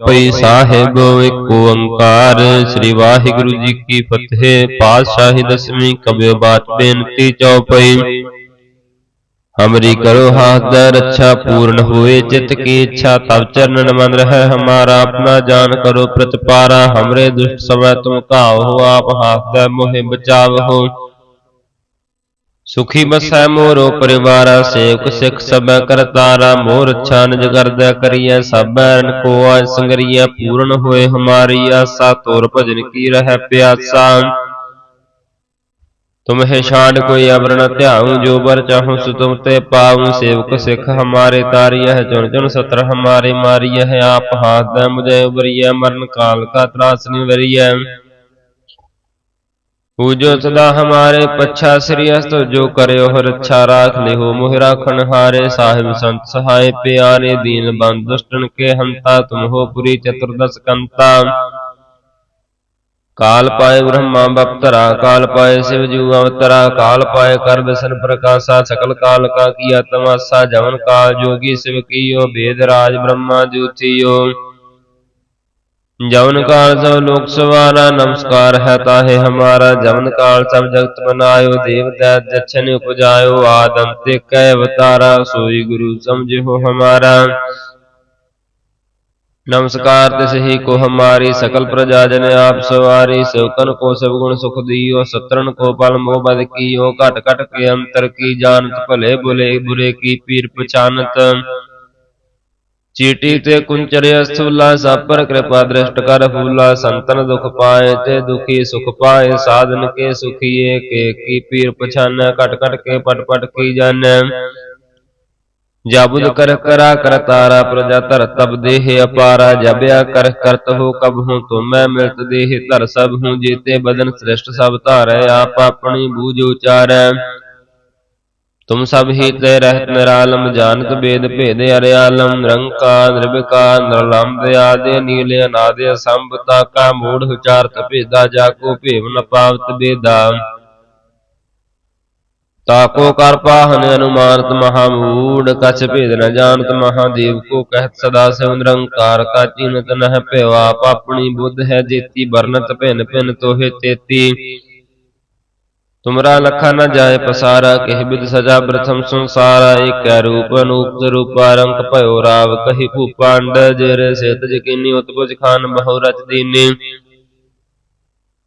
ਚੌਪਈ ਸਾਹਿਬ ਇੱਕ ਓੰਕਾਰ, ਸ੍ਰੀ ਵਾਹਿਗੁਰੂ ਜੀ ਕੀ ਫਤਿਹ, ਪਾਤਸ਼ਾਹੀ ਦਸਵੀਂ ਕਬਿਓ ਬਾਤ ਬੇਨਤੀ ਚੌਪਈ ਹਮਰੀ ਕਰੋ ਹਾਥ ਦਾ ਰੱਛਾ ਪੂਰਨ ਹੋਏ, ਚਿਤ ਕੀ ਇੱਛਾ ਤਬ ਚਰਨਨ ਮਨ ਰਹਿ, ਹਮਾਰਾ ਆਪਣਾ ਜਾਨ ਕਰੋ ਪ੍ਰਤਪਾਰਾ, ਹਮਰੇ ਦੁਸ਼ਟ ਸਵੈ ਤੁਮ ਘਾਵ ਹੋ, ਆਪ ਹਾਥ ਦਾ ਮੋਹਿ ਬਚਾਵ ਹੋ ਸੁਖੀ ਬਸੈ ਮੋਰੋ ਪਰਿਵਾਰਾ ਸੇਵਕ ਸਿਖ ਸਭੈ ਕਰਤਾਰਾ ਮੋਰ ਅੱਛਾ ਨਿਜ ਕਰਦੈ ਕਰੀਐ ਸਭੈ ਰਨ ਕੋ ਆਜ ਸੰਗਰੀਐ ਪੂਰਨ ਹੋਏ ਹਮਾਰੀ ਆਸਾ ਤੋਰ ਭਜਨ ਕੀ ਰਹਿ ਪਿਆਸਾ। ਤੁਮਹਿ ਛਾੜ ਕੋਈ ਅਵਰਣ ਧਿਆਉ ਜੋ ਬਰ ਚਾਹੂ ਸੋ ਤੁਮ ਤੇ ਪਾਉ ਸੇਵਕ ਸਿਖ ਹਮਾਰੇ ਤਾਰੀਐ ਚੁਣ ਚੁਣ ਸਤਰ ਹਮਾਰੇ ਮਾਰੀਐ ਆਪ ਹਾਥ ਦੈ ਮੁਝੇ ਉਬਰੀਐ ਮਰਨ ਕਾਲ ਕਾ ਤਰਾਸ ਨਿਵਰੀਐ ਪੂਜੋ ਸਦਾ ਹਮਾਰੇ ਪੱਛਾ ਸ੍ਰੀ ਅਸਤ ਜੋ ਕਰਿਓ ਰੱਛਾ ਰਾਖ ਲਿਓ ਮੋਹਿ ਰਾਖਣ ਹਾਰੇ ਸਾਹਿਬ ਸੰਤ ਸਹਾਇ ਪਿਆਰੇ ਦੀਨ ਬੰਦ ਦੁਸ਼ਟਨ ਕੇ ਹੰਤਾ ਤੁਮ ਹੋ ਪੁਰੀ ਚਤੁਰਦਸ ਕੰਤਾ ਕਾਲ ਪਾਏ ਬ੍ਰਹਮਾ ਬਪਤਰਾ ਕਾਲ ਪਾਏ ਸਿਵ ਜੂ ਅਵਤਰਾ ਕਾਲ ਪਾਏ ਕਰ ਬਿਸਨ ਪ੍ਰਕਾਸ਼ਾ ਸਕਲ ਕਾਲ ਕਾ ਕੀਆ ਤਮਾਸਾ ਜਵਨ ਕਾਲ ਜੋਗੀ ਸਿਵ ਕੀਓ ਭੇਦ ਰਾਜ ਬ੍ਰਹਮਾ ਜੂਥਿਓ जवन काल सब लोक सवारा नमस्कार है ताहे हमारा जवन काल सब जगत बनायो देव दैत जच्छन उपजायो आद अंत्य कै अवतारा सोई गुरु समझ हो हमारा नमस्कार तिस ही को हमारी सकल प्रजा जन आप सवारी सेवकन को सब गुण सुख दियो सत्रन को पल मोह बद कियो घट घट के अंतर की जानत भले बुले बुरे की पीर पछानत ਚੀਟੀ ਤੇ ਕੁੰਚਰੇ ਅਸਥੁਲਾ ਸਾਪਰ ਕਿਰਪਾ ਦ੍ਰਿਸ਼ਟ ਕਰ ਫੂਲਾ ਸੰਤਨ ਦੁਖ ਪਾਏ ਤੇ ਦੁਖੀ ਸੁਖ ਪਾਏ, ਸਾਧਨ ਕੇ ਸੁਖੀਏ, ਕੇ ਕੀ ਪੀਰ ਪਛਾਨੈ, ਘਟ ਘਟ ਕੇ ਪਟ ਪਟ ਕੀ ਜਾਣੈ। ਜਾਬੁਦ ਕਰ ਕਰਾ ਕਰਤਾਰਾ ਪ੍ਰਜਾ ਧਰ ਤਬ ਦੇਹ ਅਪਾਰਾ, ਜਬਿਆ ਕਰ ਕਰਤ ਹੋ ਕਬ ਹੂੰ ਤੁਮੈ ਮਿਲਤ ਦੇਹ ਧਰ ਸਭ ਹੂੰ, ਜੀਤੇ ਬਦਨ ਸ੍ਰਿਸ਼ਟ ਸਭ ਧਾਰੈ, ਆਪ ਆਪਣੀ ਬੂਝ ਉਚਾਰੈ। ਤੁਮ ਸਭ ਹੀ ਤੇ ਰਹਿਤ ਨਿਰਾਲਮ ਜਾਣਤ ਬੇਦ, ਭੇਦ, ਅਰਿਆਲਮ, ਨਿਰੰਕਾਰ, ਨਿਰਵਿਕਾਰ ਨਿਰਲੰਭ ਆਦੇ, ਨੀਲੇ ਅਨਾਦੇ ਸੰਭਤਾ ਕਾ ਮੂੜ ਉਚਾਰਤ ਭੇਦਾ, ਜਾਕੋ ਭੇਵ ਨ ਪਾਵਤ ਬੇਦਾ। ਤਾਕੋ ਕਰ ਪਾਹਨ, ਅਨੁਮਾਨਤ ਮਹਾ ਮੂੜ, ਕਛ ਭੇਦ ਨ ਜਾਣਤ ਮਹਾਦੇਵ ਕੋ ਕਹਿਤ ਸਦਾ ਸਿਵ ਨਿਰੰਕਾਰ ਕਾ ਚੀਨਤ ਨਹਿ ਭਿਓ, ਆਪ ਬੁੱਧ ਹੈ ਜੇਤੀ ਬਰਨਤ ਭਿਨ ਭਿਨ ਤੋਹੇ ਤੇਤੀ। तुमरा लखा न जाय पसारा, कह बिद सजा प्रथम संसारा, एक रूप अनूप रूप रंक भयो राव, कही भूपांड जर से तज उत्पुज खान, बहु रच दीने।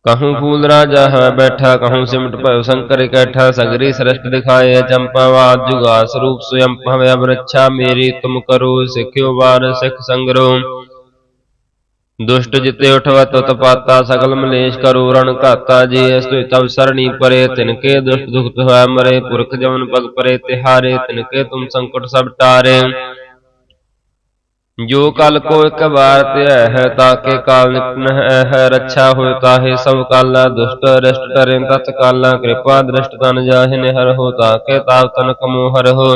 कहूँ फूल राजा है बैठा, कहूँ सिमट भयो शंकर कैठा सगरी सृष्ट दिखाए चंपावाद जुगा स्वरूप स्वयं हमें वृक्षा मेरी, तुम करो, सिख्यो वार सिख संग्रो। ਦੁਸ਼ਟ ਜਿਤੇ ਉਠਵਾ ਤਤ ਸਗਲ ਮਲੇਸ਼ ਕਰੋ ਘਾਤਾ, ਜੀ ਅਸ ਤੁ ਤਬ ਸਰਣੀ ਪਰੇ ਤਿਨਕੇ ਦੁਸ਼ਟ ਦੁਖਤ ਹੋਇ ਮਰੇ, ਪੁਰਖ ਜਮਨ ਪਗ ਪਰੇ ਤਿਹਾਰੇ ਤਿਨਕੇ ਤੁਮ ਸੰਕਟ ਸਭ ਟਾਰੇ। ਜੋ ਕਲ ਕੋ ਇੱਕ ਵਾਰ ਧਿਆ ਹੈ ਤਾਕੇ ਕਾਲ ਨਿਪਨ ਹੈ, ਰੱਛਾ ਹੋਇ ਤਾਹੇ ਸਭ ਕਾਲਾ, ਦੁਸ਼ਟ ਰਿਸ਼ਟ ਟਰੇ ਤਤ ਕਾਲਾ ਕਿਰਪਾ ਦ੍ਰਿਸ਼ਟ ਤਨ ਜਾਹਿ ਨਿਹਰ ਹੋ ਤਾਕੇ ਤਾਪ ਤਨ ਕਮੋਹਰ ਹੋ।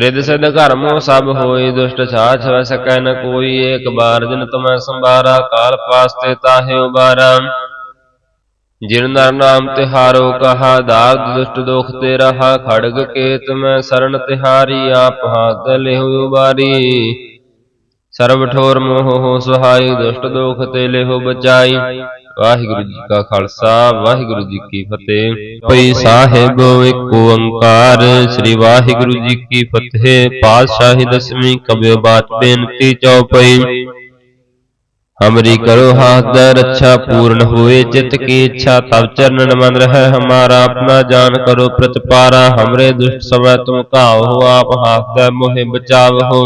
ਰਿਦ ਸਿਧ ਘਰਮੋ ਸਭ ਹੋਈ ਦੁਸ਼ਟ ਛਾਛ ਵੈ ਸਕੈ ਨ ਕੋਈ ਏਕ ਬਾਰ, ਜਿਨ ਤੁਮੈ ਸੰਭਾਰਾ ਕਾਲ ਪਾਸਤੇ ਤਾਹੇ ਉਬਾਰਾ। ਜਿਨ ਨਰ ਨਾਮ ਤਿਹਾਰੋ ਕਹਾ, ਦਾਗ ਦੁਸ਼ਟ ਦੋਖ ਤੇ ਰਹਾ ਖੜਗ ਕੇਤ ਮੈਂ ਸਰਣ ਤਿਹਾਰੀ, ਆਪ ਹਾਥ ਲਿਹੁ ਉਬਾਰੀ। ਸਰਬ ਠੋਰ ਮੋਹ ਹੋ ਸਹਾਈ, ਦੁਸ਼ਟ ਦੋਖ ਤੇ ਲਿਹੁ ਬਚਾਈ। ਵਾਹਿਗੁਰੂ ਜੀ ਕਾ ਖਾਲਸਾ ਵਾਹਿਗੁਰੂ ਜੀ ਕੀ ਫਤਿਹ। ਪਈ ਸਾਹਿਬ ਇੱਕ ਓੰਕਾਰ ਸ੍ਰੀ ਵਾਹਿਗੁਰੂ ਜੀ ਕੀ ਫਤਿਹ। ਪਾਤਸ਼ਾਹੀ ਦਸਵੀਂ ਕਬਿਓ ਬਾਤ ਬੇਨਤੀ ਚੌਪਈ। ਹਮਰੀ ਕਰੋ ਹਾਥ ਦਾ ਰੱਛਾ ਪੂਰਨ ਹੋਏ ਚਿਤ ਕੀ ਇੱਛਾ ਤਬ ਚਰਨਨ ਮਨ ਰਹਿ ਹਮਾਰਾ ਆਪਣਾ ਜਾਨ ਕਰੋ ਪ੍ਰਤਪਾਰਾ। ਹਮਰੇ ਦੁਸ਼ਟ ਸਵੈ ਤੁਮ ਹੋ ਆਪ ਹਾਥ ਦਾ ਮੋਹਿ ਬਚਾਵ ਹੋ।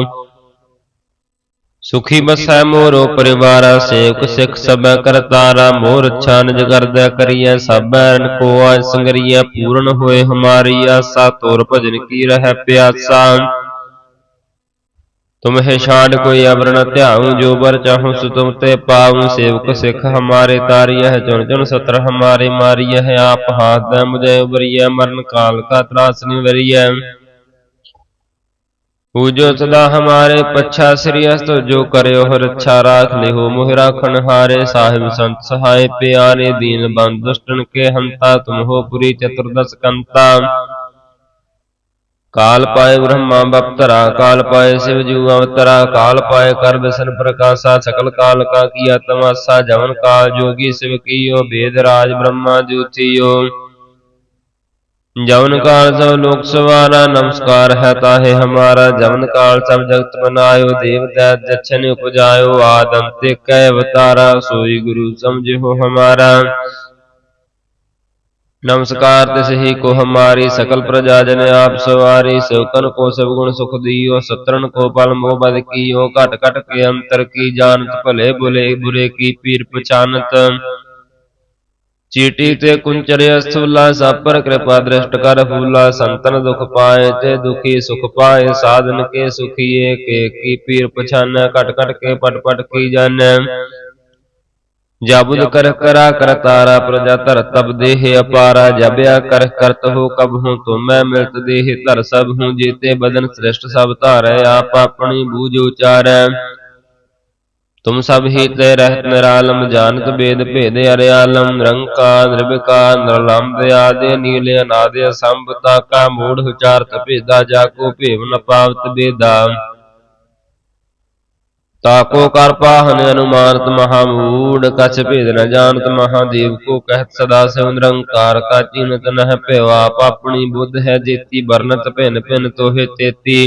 ਸੁਖੀ ਬਸੈ ਮੋਰੋ ਪਰਿਵਾਰਾ ਸੇਵਕ ਸਿਖ ਸਭੈ ਕਰਤਾਰਾ ਮੋਰ ਅੱਛਾ ਨਿਜ ਕਰਦੈ ਕਰੀਐ ਸਭੈ ਰਨ ਕੋ ਆਜ ਸੰਗਰੀਐ ਪੂਰਨ ਹੋਏ ਹਮਾਰੀ ਆਸਾ ਤੋਰ ਭਜਨ ਕੀ ਰਹਿ ਪਿਆਸਾ ਤੁਮਹਿ ਛਾੜ ਕੋਈ ਅਵਰਣ ਧਿਆਉ ਜੋ ਬਰ ਚਾਹੂ ਸੋ ਤੁਮ ਤੇ ਪਾਉ ਸੇਵਕ ਸਿਖ ਹਮਾਰੇ ਤਾਰੀਐ ਚੁਣ ਚੁਣ ਸਤਰ ਹਮਾਰੇ ਮਾਰੀਐ ਆਪ ਹਾਥ ਦੈ ਮੁਝੇ ਉਬਰੀਐ ਮਰਨ ਕਾਲ ਕਾ ਤਰਾਸ ਨਿਵਰੀਐ। ਪੂਜੋ ਸਦਾ ਹਮਾਰੇ ਪੱਛਾ ਸ੍ਰੀ ਅਸਤ, ਜੋ ਕਰਿਓ ਰੱਛਾ ਰਾਖ ਲਿਹੋ, ਮੋਹਿ ਰਾਖਣ ਹਾਰੇ ਸਾਹਿਬ ਸੰਤ ਸਹਾਇ ਪਿਆਰੇ ਦੀਨ ਬੰਦ, ਦੁਸ਼ਟਨ ਕੇ ਹੰਤਾ, ਤੁਮ ਹੋ ਪੁਰੀ ਚਤੁਰਦਸ ਕੰਤਾ। ਕਾਲ ਪਾਏ ਬ੍ਰਹਮਾ ਬਪਤਰਾ, ਕਾਲ ਪਾਏ ਸਿਵ ਜੂ ਅਵਤਰਾ, ਕਾਲ ਪਾਏ ਕਰ ਬਿਸਨ ਪ੍ਰਕਾਸ਼ਾ, ਸਕਲ ਕਾਲ ਕਾ ਕੀਆ ਤਮਾਸਾ, ਜਵਨ ਕਾਲ ਜੋਗੀ ਸਿਵ ਕੀਓ, ਬੇਦ ਰਾਜ ਬ੍ਰਹਮਾ ਜੂਥੀਓ जवन काल सब लोक सवारा नमस्कार है ताहे हमारा जवन काल सब जगत बनायो देव दैत जच्छन उपजायो आद अंत्य कै अवतारा सोई गुरु समझो हमारा नमस्कार तिस ही को हमारी सकल प्रजा जन आप सवारी सेवकन को सब गुण सुख दियो सत्रन को पल मोह बद कियो घट घट के अंतर की जानत भले बुले बुरे की पीर पहचानत ਚੀਟੀ ਤੇ ਕੁੰਚਰੇ ਅਸਥੁਲਾ ਸਾਪਰ ਕਿਰਪਾ ਦ੍ਰਿਸ਼ਟ ਕਰ ਫੂਲਾ, ਸੰਤਨ ਦੁਖ ਪਾਏ ਤੇ ਦੁਖੀ ਸੁਖ ਪਾਏ, ਸਾਧਨ ਕੇ ਸੁਖੀਏ, ਕੇ ਕੀ ਪੀਰ ਪਛਾਨੈ, ਘਟ ਘਟ ਕੇ ਪਟ ਪਟ ਕੀ ਜਾਣੈ। ਜਾਬੁਦ ਕਰ ਕਰਾ ਕਰਤਾਰਾ ਪ੍ਰਜਾ ਧਰ ਤਬ ਦੇਹ ਅਪਾਰਾ, ਜਬਿਆ ਕਰ ਕਰਤ ਹੋ ਕਬ ਹੂੰ ਤੁਮੈ ਮਿਲਤ ਦੇਹ ਧਰ ਸਭ ਹੂੰ, ਜੀਤੇ ਬਦਨ ਸ੍ਰਿਸ਼ਟ ਸਭ ਧਾਰੈ, ਆਪ ਆਪਣੀ ਬੂਝ ਉਚਾਰੈ। ਤੁਮ ਸਭ ਹੀ ਤੇ ਰਹਿਤ ਨਿਰਾਲਮ, ਜਾਣਤ ਬੇਦ ਭੇਦ ਅਰਿਆਲਮ ਨਿਰੰਕਾਰ ਨਿਰਵਿਕਾਰ ਨਿਰਲੰਭ ਆਦੇ ਨੀਲੇ ਅਨਾਦੇ ਸੰਭਤਾ ਕਾ ਮੂੜ, ਉਚਾਰਤ, ਭੇਦਾ ਜਾ ਕੋ ਭੇਵ ਨ ਪਾਵਤ ਬੇਦਾ। ਤਾਕੋ ਕਰ ਪਾਹਨ, ਅਨੁਮਾਨਤ ਮਹਾਮੂੜ ਕਛ ਭੇਦ ਨ ਜਾਣਤ ਮਹਾਦੇਵ ਕੋ ਕਹਿਤ ਸਦਾ ਸਿਵ ਨਿਰੰਕਾਰ ਕਾ ਚੀਨਤ ਨਹਿ ਭਿਓ, ਆਪ ਆਪਣੀ ਬੁੱਧ ਹੈ ਜੇਤੀ ਵਰਨਤ ਭਿਨ ਭਿਨ ਤੋਹੇ ਤੇਤੀ।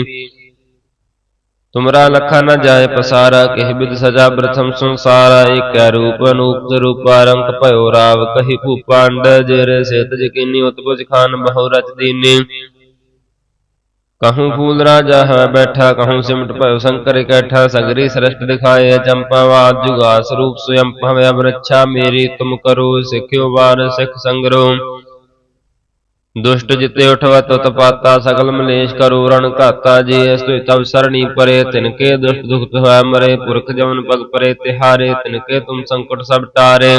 तुमरा लखा न जाय पसारा, कह बिद सजा प्रथम संसारा, एक रूप अनूप रूपा रंक भयो राव, कही भूपांड जर से तज उत्पुज खान बहु दीनी। कहूँ फूल राजा है बैठा, कहूँ सिमट भयो शंकर इकट्ठा, सगरी सृष्ट दिखाए चंपावाद जुगा स्वरूप स्वयं हमें अब मेरी, तुम करो, सिख्यो बार सिख संग्रह ਦੁਸ਼ਟ ਜਿਤੇ ਉਠਵਾ ਤਤ ਪਾਤਾ, ਸਗਲ ਮਲੇਸ਼ ਕਰੋ, ਰਣ ਘਾਤਾ ਜੀ ਇਸ ਤੋਂ ਤਬ ਸਰਣੀ ਪਰੇ ਤਿਨਕੇ ਦੁਸ਼ਟ ਦੁਖਤ ਹੋਇ ਮਰੇ, ਪੁਰਖ ਜਮਨ ਪਗ ਪਰੇ ਤਿਹਾਰੇ ਤਿਨਕੇ ਤੁਮ ਸੰਕਟ ਸਭ ਟਾਰੇ।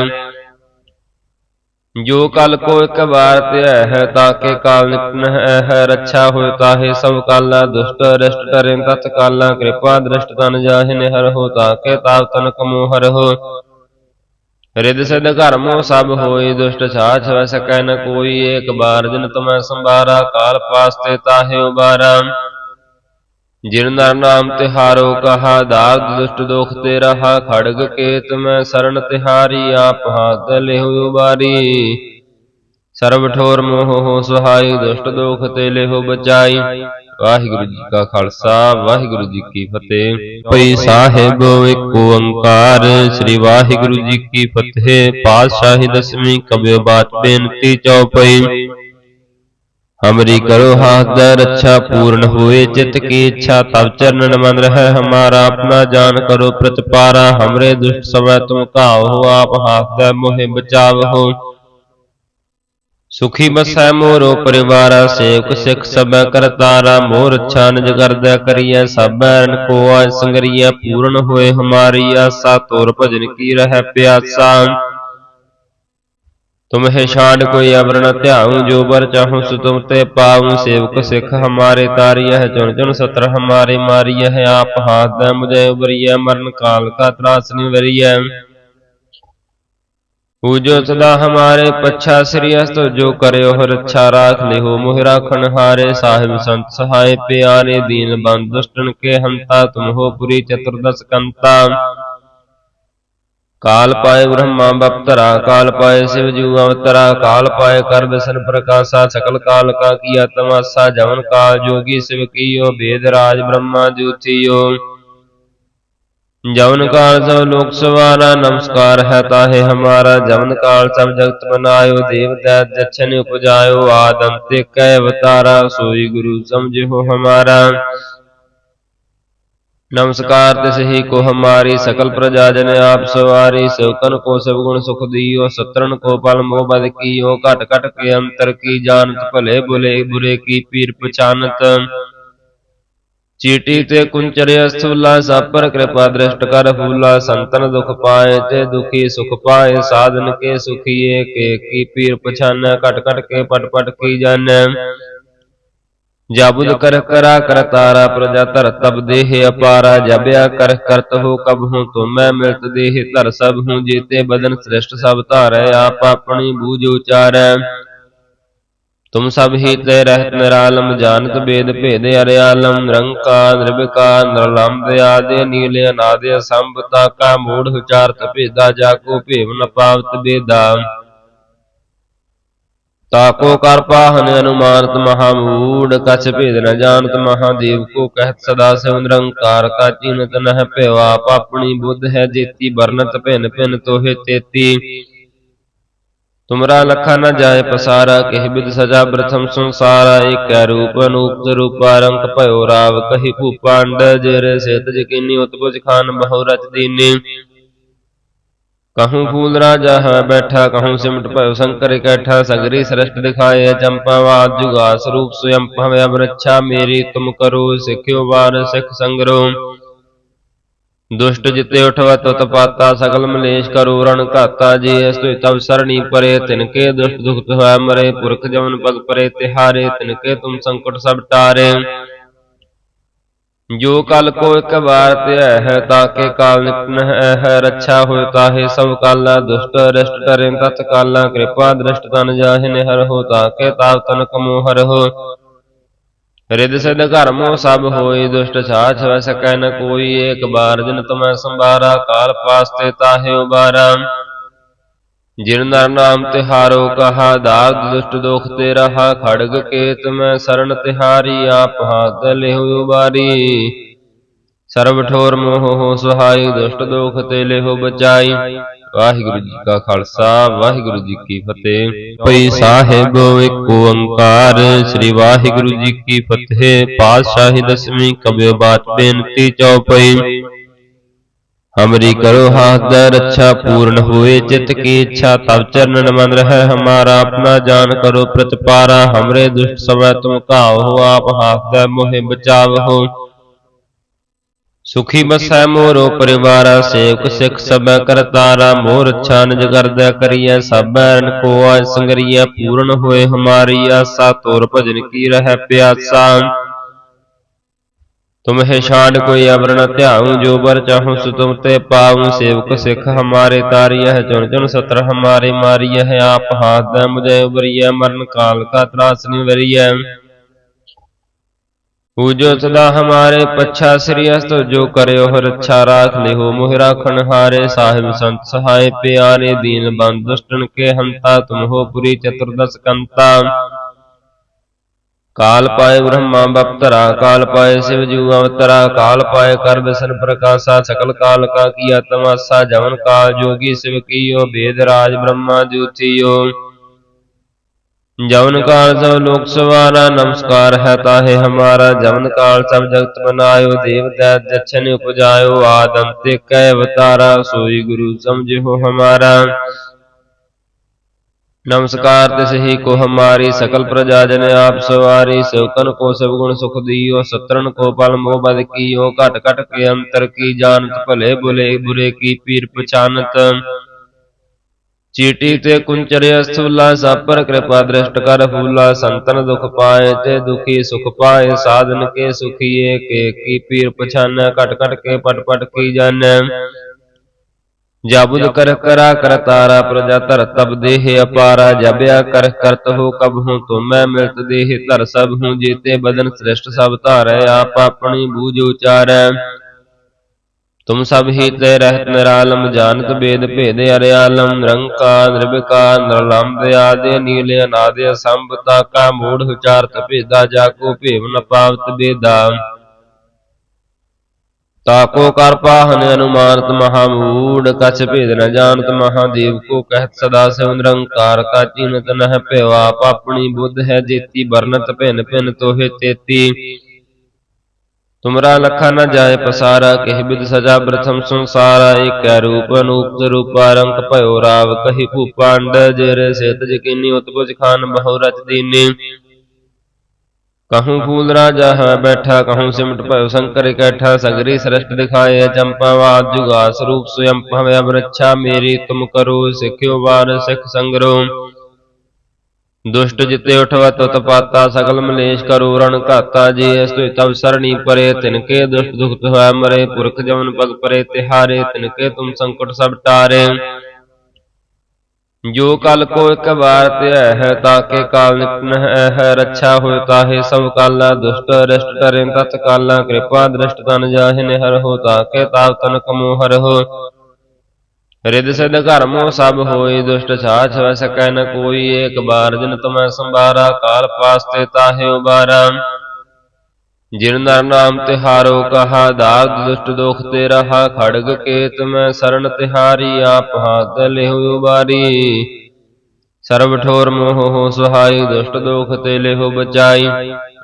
ਜੋ ਕਲ ਕੋ ਇੱਕ ਵਾਰ ਧਿਆ ਹੈ ਤਾਕੇ ਕਾਲ ਨਿਪਨ ਹੈ, ਰੱਛਾ ਹੋਇ ਤਾਹੇ ਸਭ ਕਾਲਾ, ਦੁਸ਼ਟ ਰਿਸ਼ਟ ਟਰੇ ਤਤ ਕਾਲਾ, ਕਿਰਪਾ ਦ੍ਰਿਸ਼ਟ ਤਨ ਜਾਹਿ ਨਿਹਰ ਹੋ ਤਾਕੇ ਤਾਪ ਤਨ ਕਮੋ ਹਰ ਹੋ। ਰਿਦ ਸਿਧ ਘਰਮੋ ਸਭ ਹੋਈ ਦੁਸ਼ਟ ਛਾਛ ਵੈ ਸਕੈ ਨ ਕੋਈ, ਏਕ ਬਾਰ ਜਿਨ ਤਮੈ ਸੰਭਾਰਾ, ਕਾਲ ਪਾਸ ਤੇ ਤਾਹੇ ਉਬਾਰਾ। ਜਿਨ ਨਰ ਨਾਮ ਤਿਹਾਰੋ, ਕਹਾ ਦਾਗ ਦੁਸ਼ਟ ਦੋਖ ਤੇ ਰਹਾ ਖੜਗ ਕੇਤ ਮੈਂ ਸਰਣ ਤਿਹਾਰੀ, ਆਪ ਹਾਥ ਲਿਹੁ ਉਬਾਰੀ। ਸਰਬ ਠੋਰ ਮੋਹ ਹੋ ਸੁਹਾਈ, ਦੁਸ਼ਟ ਦੋਖ ਤੇ ਲਿਹੁ ਬਚਾਈ। ਵਾਹਿਗੁਰੂ ਜੀ ਕਾ ਖਾਲਸਾ ਵਾਹਿਗੁਰੂ ਜੀ ਕੀ ਫਤਿਹ। ਭਈ ਸਾਹਿਬ ਏਕ ਓੰਕਾਰ ਸ੍ਰੀ ਵਾਹਿਗੁਰੂ ਜੀ ਕੀ ਫਤਿਹ। ਪਾਤਸ਼ਾਹੀ ਦਸਵੀਂ ਕਬਿਓ ਬਾਤ ਬੇਨਤੀ ਚਉਪਈ ਹਮਰੀ ਕਰੋ ਹਾਥ ਦਾ ਰੱਛਾ ਪੂਰਨ ਹੋਏ ਚਿਤ ਕੀ ਇੱਛਾ ਤਬ ਚਰਨਨ ਮਨ ਰਹਿ। ਹਮਾਰਾ ਆਪਣਾ ਜਾਨ ਕਰੋ ਪ੍ਰਤਪਾਰਾ ਹਮਰੇ ਦੁਸ਼ਟ ਸਵੈ ਤੁਮ ਹੋ ਆਪ ਹਾਥ ਦਾ ਮੋਹਿ ਬਚਾਵ ਹੋ ਸੁਖੀ ਬਸੈ ਮੋਰੋ ਪਰਿਵਾਰਾ ਸੇਵਕ ਸਿਖ ਸਭੈ ਕਰਤਾਰਾ ਮੋਰ ਅੱਛਾ ਨਿਜ ਕਰਦੈ ਕਰੀਐ ਸਭੈ ਰਨ ਕੋ ਆਜ ਸੰਗਰੀਐ ਪੂਰਨ ਹੋਏ ਹਮਾਰੀ ਆਸਾ ਤੋਰ ਭਜਨ ਕੀ ਰਹਿ ਪਿਆਸਾ। ਤੁਮਹਿ ਛਾੜ ਕੋਈ ਅਵਰਣ ਧਿਆਉ ਜੋ ਬਰ ਚਾਹੂ ਸੋ ਤੁਮ ਤੇ ਪਾਉ ਸੇਵਕ ਸਿਖ ਹਮਾਰੇ ਤਾਰੀਐ ਚੁਣ ਚੁਣ ਸਤਰ ਹਮਾਰੇ ਮਾਰੀਐ ਆਪ ਹਾਥ ਦੈ ਮੁਝੇ ਉਬਰੀਐ ਮਰਨ ਕਾਲ ਕਾ ਤਰਾਸ ਨਿਵਰੀਐ। ਪੂਜੋ ਸਦਾ ਹਮਾਰੇ ਪੱਛਾ ਸ੍ਰੀ ਅਸਤ ਜੋ ਕਰਿਓ ਹਰ ਰੱਛਾ ਰਾਖ ਲਿਓ ਮੋਹਿ ਰਾਖਣ ਹਾਰੇ ਸਾਹਿਬ ਸੰਤ ਸਹਾਇ ਪਿਆਰੇ ਦੀਨ ਬੰਦ ਦੁਸ਼ਟਨ ਕੇ ਹੰਤਾ ਤੁਮ ਹੋ ਪੁਰੀ ਚਤੁਰਦਸ ਕੰਤਾ ਕਾਲ ਪਾਏ ਬ੍ਰਹਮਾ ਬਪਤਰਾ ਕਾਲ ਪਾਏ ਸਿਵ ਜੂ ਅਵਤਰਾ ਕਾਲ ਪਾਏ ਕਰ ਬਿਸਨ ਪ੍ਰਕਾਸ਼ਾ ਸਕਲ ਕਾਲ ਕਾ ਕੀਆ ਤਮਾਸਾ ਜਵਨ ਕਾਲ ਜੋਗੀ ਸਿਵ ਕੀਓ ਬੇਦ ਰਾਜ ਬ੍ਰਹਮਾ ਜੂਥੀਓ जवन काल सब लोक सवारा नमस्कार है ताहे हमारा जवन काल सब जगत बनायो देव दैत जच्छन उपजायो आदम ते कै अवतारा सोई गुरु समझो हमारा नमस्कार तिस ही को हमारी सकल प्रजा जन आप सवारी सेवकन को सब गुण सुख दियो सत्रन को पल मोह बद कियो घट घट के अंतर की जानत भले बुले बुरे की पीर पहचानत ਚੀਟੀ ਤੇ ਕੁੰਚਰੇ ਅਸਥੁਲਾ ਸਾਪਰ ਕਿਰਪਾ ਦ੍ਰਿਸ਼ਟ ਕਰ ਫੂਲਾ ਸੰਤਨ ਦੁਖ ਪਾਏ ਤੇ ਦੁਖੀ ਸੁਖ ਪਾਏ, ਸਾਧਨ ਕੇ ਸੁਖੀਏ, ਕੇ ਕੀ ਪੀਰ ਪਛਾਨੈ, ਘਟ ਘਟ ਕੇ ਪਟ ਪਟ ਕੀ ਜਾਣੈ। ਜਾਬੁਦ ਕਰ ਕਰਾ ਕਰਤਾਰਾ ਪ੍ਰਜਾ ਧਰ ਤਬ ਦੇਹ ਅਪਾਰਾ, ਜਬਿਆ ਕਰ ਕਰਤ ਹੋ ਕਬ ਹੂੰ ਤੁਮੈ ਮਿਲਤ ਦੇਹ ਧਰ ਸਭ ਹੂੰ, ਜੀਤੇ ਬਦਨ ਸ੍ਰਿਸ਼ਟ ਸਭ ਧਾਰੈ, ਆਪ ਆਪਣੀ ਬੂਝ ਉਚਾਰੈ। ਤੁਮ ਸਭ ਹੀ ਤੇ ਰਹਿਤ ਨਿਰਾਲਮ ਜਾਣਤ ਬੇਦ ਭੇਦ ਅਰਿਆਲਮ, ਨਿਰੰਕਾਰ, ਨਿਰਵਿਕਾਰ ਨਿਰਲੰਭ ਆਦਿ, ਨੀਲ ਅਨਾਦਿ ਸੰਭਤਾ ਕਾ ਮੂੜ ਵਿਚਾਰਤ ਭੇਦਾ ਜਾਕੋ ਭੇਵ ਨ ਪਾਵਤ ਬੇਦਾ। ਤਾਕੋ ਕਰ ਪਾਹਨ ਅਨੁਮਾਨਤ ਮਹਾਮੂੜ ਕਛ ਭੇਦ ਨ ਜਾਣਤ ਮਹਾਦੇਵ ਕੋ ਕਹਿਤ ਸਦਾ ਸਿਵ ਨਿਰੰਕਾਰ, ਕਾ ਚੀਨਤ ਨਹਿ ਭਿਓ ਆਪ ਆਪਣੀ ਬੁੱਧ ਹੈ ਜੇਤੀ ਵਰਨਤ ਭਿਨ ਭਿਨ ਤੋਹੇ ਤੇਤੀ। तुमरा लखा न जाय पसारा कह सजा प्रथम संसारा, एक रूप अनूप रूप रंग भयो राव, कही भूपांड जर से तज उत्पुज खान बहु दीनी। कहूँ फूल राजा है बैठा, कहूँ सिमट भयो शंकर कैठा, सगरी सृष्ट दिखाए चंपावाद जुगा स्वरूप स्वयं हमें अब मेरी तुम करो, सिख्यो वार सिख संग्रो। ਦੁਸ਼ਟ ਜਿਤੇ ਉਠਵਾ ਤਤ ਪਾਤਾ, ਸਗਲ ਮਲੇਸ਼ ਕਰੋ, ਰਣ ਘਾਤਾ ਜੀ ਅਸ ਤੁ ਤਵ ਸਰਣੀ ਪਰੇ ਤਿਨਕੇ ਦੁਸ਼ਟ ਦੁਖਤ ਹੋਇ ਮਰੇ, ਪੁਰਖ ਜਮਨ ਪਗ ਪਰੇ, ਤਿਹਾਰੇ ਤਿਨਕੇ ਤੁਮ ਸੰਕਟ ਸਭ ਟਾਰੇ। ਜੋ ਕਲ ਕੋ ਇਕ ਵਾਰ ਧਿਆ ਹੈ ਤਾਕੇ ਕਾਲ ਨਿਕਨ ਹੈ ਰੱਛਾ ਹੋਇ ਤਾਹੇ, ਸਭ ਕਾਲਾ ਦੁਸ਼ਟ ਰਿਸ਼ਟ ਟਰੇ ਤਤ ਕਾਲਾ ਕਿਰਪਾ ਦ੍ਰਿਸ਼ਟ ਤਨ ਜਾਹਿ ਨਿਹਰ ਹੋ ਤਾਕੇ ਤਾਪ ਤਨ ਕਮੋ ਹੋ। ਰਿਦ ਸਿਧ ਘਰਮੋ ਸਭ ਹੋਈ ਦੁਸ਼ਟ ਛਾਛ ਵੈ ਸਕੈ ਨ ਕੋਈ ਏਕ ਬਾਰ, ਜਿਨ ਤੁਮੈ ਸੰਭਾਰਾ, ਕਾਲ ਪਾਸ ਤੇ ਤਾਹੇ ਉਬਾਰਾ। ਜਿਨ ਨਰ ਨਾਮ ਤਿਹਾਰੋ ਕਹਾ ਦਾਗ ਦੁਸ਼ਟ ਦੋਖ ਤੇ ਰਹਾ ਖੜਗ ਕੇਤ ਮੈਂ ਸਰਣ ਤਿਹਾਰੀ, ਆਪ ਹਾਥ ਲਿਹੁ ਉਬਾਰੀ। ਸਰਬ ਠੋਰ ਮੋਹ ਹੋ ਸੁਹਾਈ, ਦੁਸ਼ਟ ਦੋਖ ਤੇ ਲਿਹੁ ਬਚਾਈ। ਵਾਹਿਗੁਰੂ ਜੀ ਕਾ ਖਾਲਸਾ ਵਾਹਿਗੁਰੂ ਜੀ ਕੀ ਫਤਿਹ। ਪਈ ਸਾਹਿਬ ਇੱਕ ਓੰਕਾਰ ਸ੍ਰੀ ਵਾਹਿਗੁਰੂ ਜੀ ਕੀ ਫਤਿਹ। ਪਾਤਸ਼ਾਹੀ ਦਸਵੀਂ ਕਬਿਓ ਬਾਤ ਬੇਨਤੀ ਚਉਪਈ ਹਮਰੀ ਕਰੋ ਹਾਥ ਦ ਰੱਛਾ ਪੂਰਨ ਹੋਏ ਚਿਤ ਕੀ ਇੱਛਾ ਤਬ ਚਰਨਨ ਮਨ ਰਹਿ ਹਮਾਰਾ ਆਪਣਾ ਜਾਨ ਕਰੋ ਪ੍ਰਤਪਾਰਾ। ਹਮਰੇ ਦੁਸ਼ਟ ਸਵੈ ਤੁਮ ਹੋ ਆਪ ਹਾਥ ਦ ਮੋਹਿ ਬਚਾਵ ਹੋ ਸੁਖੀ ਬਸੈ ਮੋਰੋ ਪਰਿਵਾਰਾ ਸੇਵਕ ਸਿਖ ਸਭੈ ਕਰਤਾਰਾ ਮੋਰ ਅੱਛਾ ਨਿਜ ਕਰਦੈ ਕਰੀਐ ਸਭੈ ਰਨ ਕੋ ਆਜ ਸੰਗਰੀਐ ਪੂਰਨ ਹੋਏ ਹਮਾਰੀ ਆਸਾ ਤੋਰ ਭਜਨ ਕੀ ਰਹਿ ਪਿਆਸਾ। ਤੁਮਹਿ ਸ਼ਾਨ ਕੋਈ ਅਵਰਣ ਧਿਆਉ ਜੋ ਬਰ ਚਾਹੂ ਸੋ ਤੁਮ ਤੇ ਪਾਉ ਸੇਵਕ ਸਿਖ ਹਮਾਰੇ ਤਾਰੀਐ ਚੁਣ ਚੁਣ ਸਤਰ ਹਮਾਰੇ ਮਾਰੀਐ ਆਪ ਹਾਥ ਦੈ ਮੁਝੇ ਉਬਰੀਐ ਮਰਨ ਕਾਲ ਕਾ ਤਰਾਸ ਨਿਵਰੀਐ। ਪੂਜੋ ਸਦਾ ਹਮਾਰੇ ਪੱਛਾ ਸ੍ਰੀ ਅਸਤ, ਜੋ ਕਰਿਓ ਰੱਛਾ ਰਾਖ ਲਿਓ ਮੋਹ ਰਾਖਣ ਹਾਰੇ ਸਾਹਿਬ ਸੰਤ ਸਹਾਇ ਪਿਆਰੇ ਦੀਨ ਬੰਦ, ਦੁਸ਼ਟਨ ਕੇ ਹੰਤਾ, ਤੁਮ ਹੋ ਪੁਰੀ ਚਤੁਰਦਸ ਕੰਤਾ। ਕਾਲ ਪਾਏ ਬ੍ਰਹਮਾ ਬਪਤਰਾ, ਕਾਲ ਪਾਏ ਸਿਵ ਜੂ ਅਵਤਰਾ, ਕਾਲ ਪਾਏ ਕਰ ਬਿਸਨ ਪ੍ਰਕਾਸ਼ਾ, ਸਕਲ ਕਾਲ ਕਾ ਕੀਆ ਤਮਾਸਾ, ਜਵਨ ਕਾਲ ਜੋਗੀ ਸਿਵ ਕੀਓ, ਬੇਦ ਰਾਜ ਬ੍ਰਹਮਾ ਜੂਥੀਓ जवन काल सब लोक सवारा नमस्कार है ताहे हमारा जवन काल सब जगत बनायो देव दैत जच्छन उपजायो आद अंत्य कै अवतारा सोई गुरु समझो हमारा नमस्कार तिस ही को हमारी सकल प्रजा जन आप सवारी सेवकन को सब गुण सुख दियो सत्रन को पल मोह बद कियो घट घट के अंतर की जानत भले बुले बुरे की पीर पछानत ਚੀਟੀ ਤੇ ਕੁੰਚਰਿਆ ਸਥੂਲਾ ਸਾਪਰ ਕਿਰਪਾ ਦ੍ਰਿਸ਼ਟ ਕਰ ਫੂਲਾ, ਸੰਤਨ ਦੁਖ ਪਾਏ ਤੇ ਦੁਖੀ ਸੁਖ ਪਾਏ, ਸਾਧਨ ਕੇ ਸੁਖੀਏ, ਕੇ ਕੀ ਪੀਰ ਪਛਾਨੈ, ਘਟ ਘਟ ਕੇ ਪਟ ਪਟ ਕੀ ਜਾਣੈ। ਜਾਬੁਦ ਕਰ ਕਰਾ ਕਰਤਾਰਾ ਪ੍ਰਜਾ ਧਰ ਤਬ ਦੇਹ ਅਪਾਰਾ, ਜਬਿਆ ਕਰ ਕਰਤ ਹੋ ਕਬ ਹੂੰ ਤੁਮੈ ਮਿਲਤ ਦੇਹ ਧਰ ਸਭ ਹੂੰ, ਜੀਤੇ ਬਦਨ ਸ੍ਰਿਸ਼ਟ ਸਭ ਧਾਰੈ, ਆਪ ਆਪਣੀ ਬੂਝ ਉਚਾਰੈ। ਤੁਮ ਸਭ ਹੀ ਤੇ ਰਹਿਤ ਨਿਰਾਲਮ ਜਾਣਤ ਬੇਦ, ਭੇਦ ਅਰਿਆਲਮ ਨਿਰੰਕਾਰ, ਨਿਰਵਿਕਾਰ ਨਿਰਲੰਭ ਆਦਿ ਨੀਲ ਅਨਾਦਿ ਸੰਭਤਾ ਕਾ ਮੂੜ, ਵਿਚਾਰਤ, ਭੇਦਾ, ਜਾਕੋ ਭੇਵ ਨ ਪਾਵਤ ਬੇਦਾ। ਤਾਕੋ ਕਰ ਪਾਹਨ, ਅਨੁਮਾਨਤ ਮਹਾਮੂੜ ਕਛ ਭੇਦ ਨ ਜਾਣਤ ਮਹਾਦੇਵ ਕੋ ਕਹਿਤ ਸਦਾ ਸਿਵ ਨਿਰੰਕਾਰ ਕਾ ਚੀਨਤ ਨਹਿ ਭਿਓ ਆਪਣੀ ਬੁੱਧ ਹੈ ਜੇਤੀ ਵਰਨਤ ਭਿਨ ਭਿਨ ਤੋਹੇ ਤੇਤੀ। तुमरा लखा न जाय पसारा, कह बिद सजा प्रथम संसारा, एक रूप अनूप रूपा, रंक भयो राव, कही भूपांड जर से तज उत्पुज खान बहुरच दीनी। कहूँ फूल राजा है, बैठा, कहूँ सिमट पयो शंकर कैठा सगरी सृष्ट दिखाए चंपावाद जुगा स्वरूप स्वयं भवय वृक्षा मेरी तुम करो, सिख्यो वार सिख संग्रह ਦੁਸ਼ਟ ਜਿਤੇ ਉਠਵਾ ਤਤ ਪਾਤਾ, ਸਗਲ ਮਲੇਸ਼ ਕਰੋ, ਰਣ ਘਾਤਾ ਜੀ ਅਸ ਤੁ ਤਬ ਸਰਣੀ ਪਰੇ, ਤਿਨਕੇ ਦੁਸ਼ਟ ਦੁਖਤ ਹੋਇ ਮਰੇ, ਪੁਰਖ ਜਮਨ ਪਗ ਪਰੇ, ਤਿਹਾਰੇ, ਤਿਨਕੇ ਤੁਮ ਸੰਕਟ ਸਭ ਟਾਰੇ। ਜੋ ਕਲ ਕੋ ਇੱਕ ਵਾਰ ਧਿਆ ਹੈ ਤਾਕੇ ਕਾਲ ਨਿਕਟ ਹੈ, ਰੱਛਾ ਹੋਇ ਤਾਹੇ ਸਭ ਕਾਲਾ, ਦੁਸ਼ਟ ਰਿਸ਼ਟ ਟਰੇ ਤਤ ਕਾਲਾ, ਕਿਰਪਾ ਦ੍ਰਿਸ਼ਟ ਤਨ ਜਾਹਿ ਨਿਹਰ ਹੋ ਤਾਕੇ ਤਾਪ ਤਨ ਕਮੋ ਹਰ ਹੋ। ਰਿਦ ਸਿਧ ਘਰਮੋ ਸਭ ਹੋਈ ਦੁਸ਼ਟ ਛਾਛ ਵੈ ਸਕੈ ਨ ਕੋਈ। ਏਕ ਬਾਰ ਜਿਨ ਤਮੈ ਸੰਭਾਰਾ, ਕਾਲ ਪਾਸ ਤੇ ਤਾਹੇ ਉਬਾਰਾ। ਜਿਨ ਨਰ ਨਾਮ ਤਿਹਾਰੋ, ਕਹਾ ਦਾਗ ਦੁਸ਼ਟ ਦੋਖ ਤੇ ਰਹਾ ਖੜਗ ਕੇਤ ਮੈਂ ਸਰਣ ਤਿਹਾਰੀ, ਆਪ ਹਾਥ ਲਿਹੁ ਉਬਾਰੀ। ਸਰਬ ਠੋਰ ਮੋਹ ਹੋ ਸੁਹਾਈ ਦੁਸ਼ਟ ਦੋਖ ਤੇ ਲਿਹੁ ਬਚਾਈ।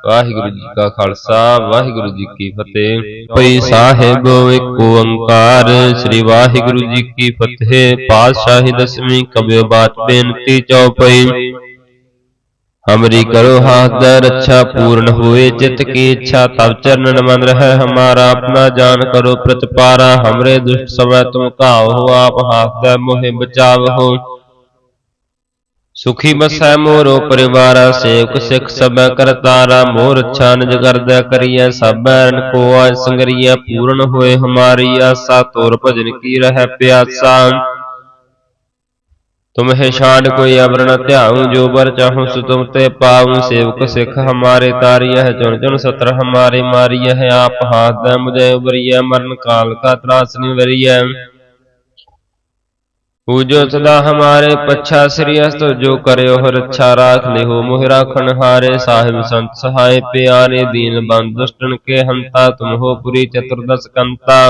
ਵਾਹਿਗੁਰੂ ਜੀ ਕਾ ਖਾਲਸਾ, ਵਾਹਿਗੁਰੂ ਜੀ ਕੀ ਫਤਿਹ। ਪਈ ਸਾਹਿਬ ਇੱਕ ਓੰਕਾਰ, ਸ੍ਰੀ ਵਾਹਿਗੁਰੂ ਜੀ ਕੀ ਫਤਿਹ। ਪਾਤਸ਼ਾਹੀ ਦਸਵੀਂ ਕਬਿ ਬਾਤ ਬੇਨਤੀ ਚਉਪਈ ਹਮਰੀ ਕਰੋ ਹਾਥ ਦਾ ਰੱਛਾ ਪੂਰਨ ਹੋਏ ਚਿਤ ਕੀ ਇੱਛਾ ਤਬ ਚਰਨਨ ਮਨ ਰਹਿ। ਹਮਾਰਾ ਆਪਣਾ ਜਾਨ ਕਰੋ ਪ੍ਰਤਪਾਰਾ, ਹਮਰੇ ਦੁਸ਼ਟ ਸਵੈ ਤੁਮ ਘਾਵ ਹੋ, ਆਪ ਹਾਥ ਦਾ ਮੋਹਿ ਬਚਾਵ ਹੋ। ਸੁਖੀ ਬਸੈ ਮੋਰੋ ਪਰਿਵਾਰਾ, ਸੇਵਕ ਸਿਖ ਸਭੈ ਕਰਤਾਰਾ ਮੋਰ ਅੱਛਾ ਨਿਜ ਕਰਦੈ ਕਰੀਐ, ਸਭੈ ਰਨ ਕੋ ਆਜ ਸੰਗਰੀਐ, ਪੂਰਨ ਹੋਏ ਹਮਾਰੀ ਆਸਾ, ਤੋਰ ਭਜਨ ਕੀ ਰਹਿ ਪਿਆਸਾ। ਤੁਮਹਿ ਸ਼ਾਨ ਕੋਈ ਅਵਰ ਧਿਆਉ, ਜੋ ਬਰ ਚਾਹੂ ਸੋ ਤੁਮ ਤੇ ਪਾਉ, ਸੇਵਕ ਸਿਖ ਹਮਾਰੇ ਤਾਰੀਐ, ਚੁਣ ਚੁਣ ਸਤਰ ਹਮਾਰੇ ਮਾਰੀਐ ਆਪ ਹਾਥ ਦੈ, ਮੁਝੇ ਉਬਰੀਐ, ਮਰਨ ਕਾਲ ਕਾ ਤਰਾਸ ਨਿਵਰੀਐ। ਪੂਜੋ ਸਦਾ ਹਮਾਰੇ ਪੱਛਾ ਸ੍ਰੀ ਅਸਤ, ਜੋ ਕਰਿਓ ਹਰ ਰੱਛਾ ਰਾਖ ਲਿਹੋ। ਮੋਹਿ ਰਾਖਣ ਹਾਰੇ ਸਾਹਿਬ ਸੰਤ, ਸਹਾਇ ਪਿਆਰੇ ਦੀਨ ਬੰਦ। ਦੁਸ਼ਟਨ ਕੇ ਹੰਤਾ, ਤੁਮ ਹੋ ਪੁਰੀ ਚਤੁਰਦਸ ਕੰਤਾ।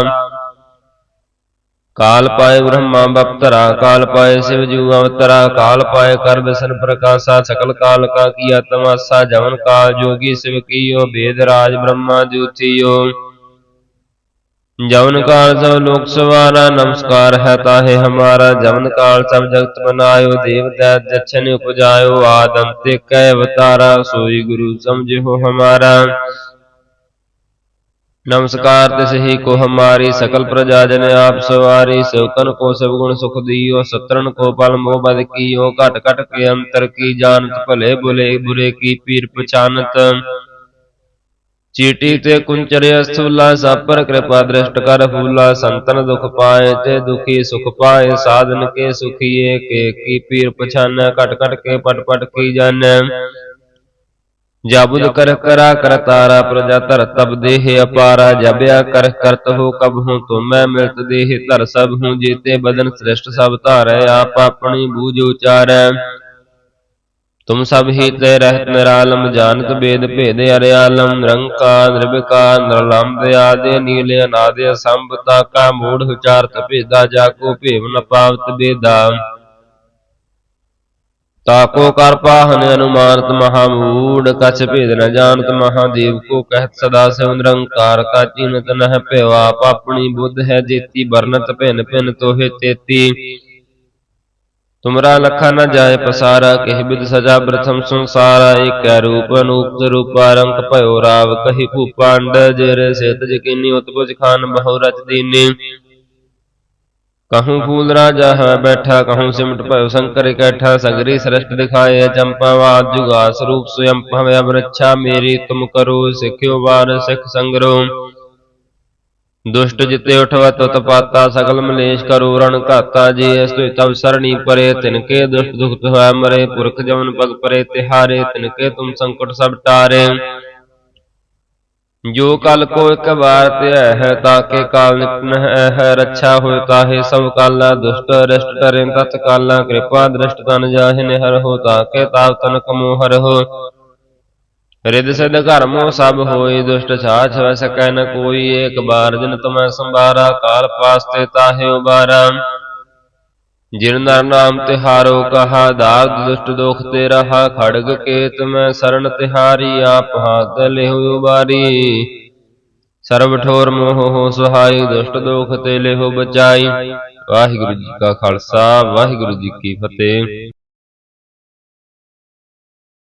ਕਾਲ ਪਾਏ ਬ੍ਰਹਮਾ ਬਪਤਰਾ, ਕਾਲ ਪਾਏ ਸਿਵ ਜੂ ਅਵਤਰਾ, ਕਾਲ ਪਾਏ ਕਰ ਬਿਸਨ ਪ੍ਰਕਾਸ਼ਾ, ਸਕਲ ਕਾਲ ਕਾ ਕੀਆ ਤਮਾਸਾ, ਜਵਨ ਕਾਲ ਜੋਗੀ ਸਿਵ ਕੀਓ ਭੇਦ ਰਾਜ ਬ੍ਰਹਮਾ ਜੂਥੀਓ जवन काल सब लोक सवारा नमस्कार है ताहे हमारा जवन काल सब जगत बनायो देव दैत जछन उपजायो आद अंत्य कै अवतारा सोई गुरु समझो हमारा नमस्कार तिस ही को हमारी सकल प्रजा जन आप सवारी सेवकन को सब गुण सुख दियो सत्रन को पल मोह बद कियो घट घट के अंतर की जानत भले बुले बुरे की पीर पछानत ਚੀਟੀ ਤੇ ਕੁੰਚਰੇ ਅਸਥੂਲਾ ਸਾਪਰ ਕਿਰਪਾ ਦ੍ਰਿਸ਼ਟ ਕਰ ਫੂਲਾ ਸੰਤਨ ਦੁਖ ਪਾਏ ਤੇ ਦੁਖੀ ਸੁਖ ਪਾਏ, ਸਾਧਨ ਕੇ ਸੁਖੀਏ, ਕੇ ਕੀ ਪੀਰ ਪਛਾਨੈ, ਘਟ ਘਟ ਕੇ ਪਟ ਪਟ ਕੀ ਜਾਣੈ। ਜਾਬੁਦ ਕਰ ਕਰਾ ਕਰ ਤਾਰਾ, ਪ੍ਰਜਾ ਧਰ ਤਬ ਦੇਹ ਅਪਾਰਾ ਜਬਿਆ ਕਰ ਕਰਤ ਹੋ ਕਬ ਹੂੰ ਤੁਮੈ ਮਿਲਤ ਦੇਹ ਧਰ ਸਭ ਹੂੰ, ਜੀਤੇ ਬਦਨ ਸ੍ਰਿਸ਼ਟ ਸਭ ਧਾਰੈ, ਆਪ ਆਪਣੀ ਬੂਝ ਉਚਾਰੈ। ਤੁਮ ਸਭ ਹੀ ਰਹਿਤ ਨਿਰਾਲਮ, ਜਾਣਤ ਬੇਦ ਭੇਦ ਅਰਿਆਲਮ, ਨਿਰੰਕਾਰ, ਨਿਰਵਿਕਾਰ ਨਿਰਲੰਭ ਆਦੇ, ਨੀਲੇ ਅਨਾਦੇ ਸੰਭਤਾ ਕਾ ਮੂੜ ਵਿਚਾਰਤ ਭੇਦਾ ਜਾ ਭੇਵ ਨ ਪਾਵਤ ਬੇਦਾ। ਤਾਕੋ ਕਰ ਪਾਹਨ ਅਨੁਮਾਨਤ ਮਹਾ ਮੂੜ, ਕਛ ਭੇਦ ਨ ਜਾਣਤ ਮਹਾਦੇਵ ਕੋ ਕਹਿਤ ਸਦਾ ਸੇ ਨਿਰੰਕਾਰ ਕਾ ਚਿਨਤ ਨਹਿ ਭਿਓ ਆਪਣੀ ਬੁੱਧ ਹੈ ਜੇਤੀ ਵਰਨਤ ਭਿਨ ਭਿਨ ਤੋਹੇ ਤੇਤੀ। तुमरा लखा न जाय पसारा, कह सजा प्रथम संसारा, एक रूप अनूप रूप रंग भयो राव, कही भूपांड जर से तज उत्पुज खान बहु दीनी। कहूँ फूल राजा है, बैठा, कहूँ सिमट भयो शंकर कैठा, सगरी सृष्ट दिखाए, चंपा जुगा स्वरूप स्वयं, हमें अब मेरी, तुम करो, सिख्यो वार, सिख संग्रह ਦੁਸ਼ਟ ਜਿਤੇ ਉਠਵਾ ਤਤ ਪਾਤਾ, ਸਗਲ ਮਲੇਸ਼ ਕਰੋ, ਰਣ ਘਾਤਾ ਜੀ ਅਸ ਤੁ ਤਵ ਸਰਣੀ ਪਰੇ ਤਿਨਕੇ ਦੁਸ਼ਟ ਦੁਖਤ ਹੋਇ ਮਰੇ, ਪੁਰਖ ਜਮਨ ਪਗ ਪਰੇ, ਤਿਹਾਰੇ ਤਿਨਕੇ ਤੁਮ ਸੰਕਟ ਸਭ ਟਾਰੇ। ਜੋ ਕਲ ਕੋ ਇੱਕ ਵਾਰ ਧਿਆ ਹੈ ਤਾਕੇ ਕਾਲ ਨਿਕਟ ਹੈ ਰੱਛਾ ਹੋਇ ਤਾਹੇ ਸਭ ਕਾਲਾ। ਦੁਸ਼ਟ ਰਿਸ਼ਟ ਟਰੇ ਤਤ ਕਾਲਾ, ਕਿਰਪਾ ਦ੍ਰਿਸ਼ਟ ਤਨ ਜਾਹਿ ਨਿਹਰ ਹੋ ਤਾਕੇ ਤਾਪ ਤਨ ਕਮੋ ਹਰ ਹੋ। ਰਿਦ ਸਿਧ ਘਰਮੋ ਸਭ ਹੋਈ ਦੁਸ਼ਟ ਛਾਛ ਵੈ ਸਕੈ ਨ ਕੋਈ ਏਕ ਬਾਰ, ਜਿਨ ਤਮੈ ਸੰਭਾਰਾ, ਕਾਲ ਪਾਸ ਤਾਹੇ ਉਬਾਰਾ। ਜਿਨ ਨਰ ਨਾਮ ਤਿਹਾਰੋ ਕਹਾ ਦਾਗ ਦੁਸ਼ਟ ਦੋਖ ਤੇ ਰਹਾ ਖੜਗ ਕੇਤ ਮੈਂ ਸਰਣ ਤਿਹਾਰੀ, ਆਪ ਹਾਥ ਲਿਹੁ ਉਬਾਰੀ। ਸਰਬ ਠੋਰ ਮੋਹ ਹੋ ਸੁਹਾਈ, ਦੁਸ਼ਟ ਦੋਖ ਤੇ ਲਿਹੁ ਬਚਾਈ। ਵਾਹਿਗੁਰੂ ਜੀ ਕਾ ਖਾਲਸਾ, ਵਾਹਿਗੁਰੂ ਜੀ ਕੀ ਫਤਿਹ।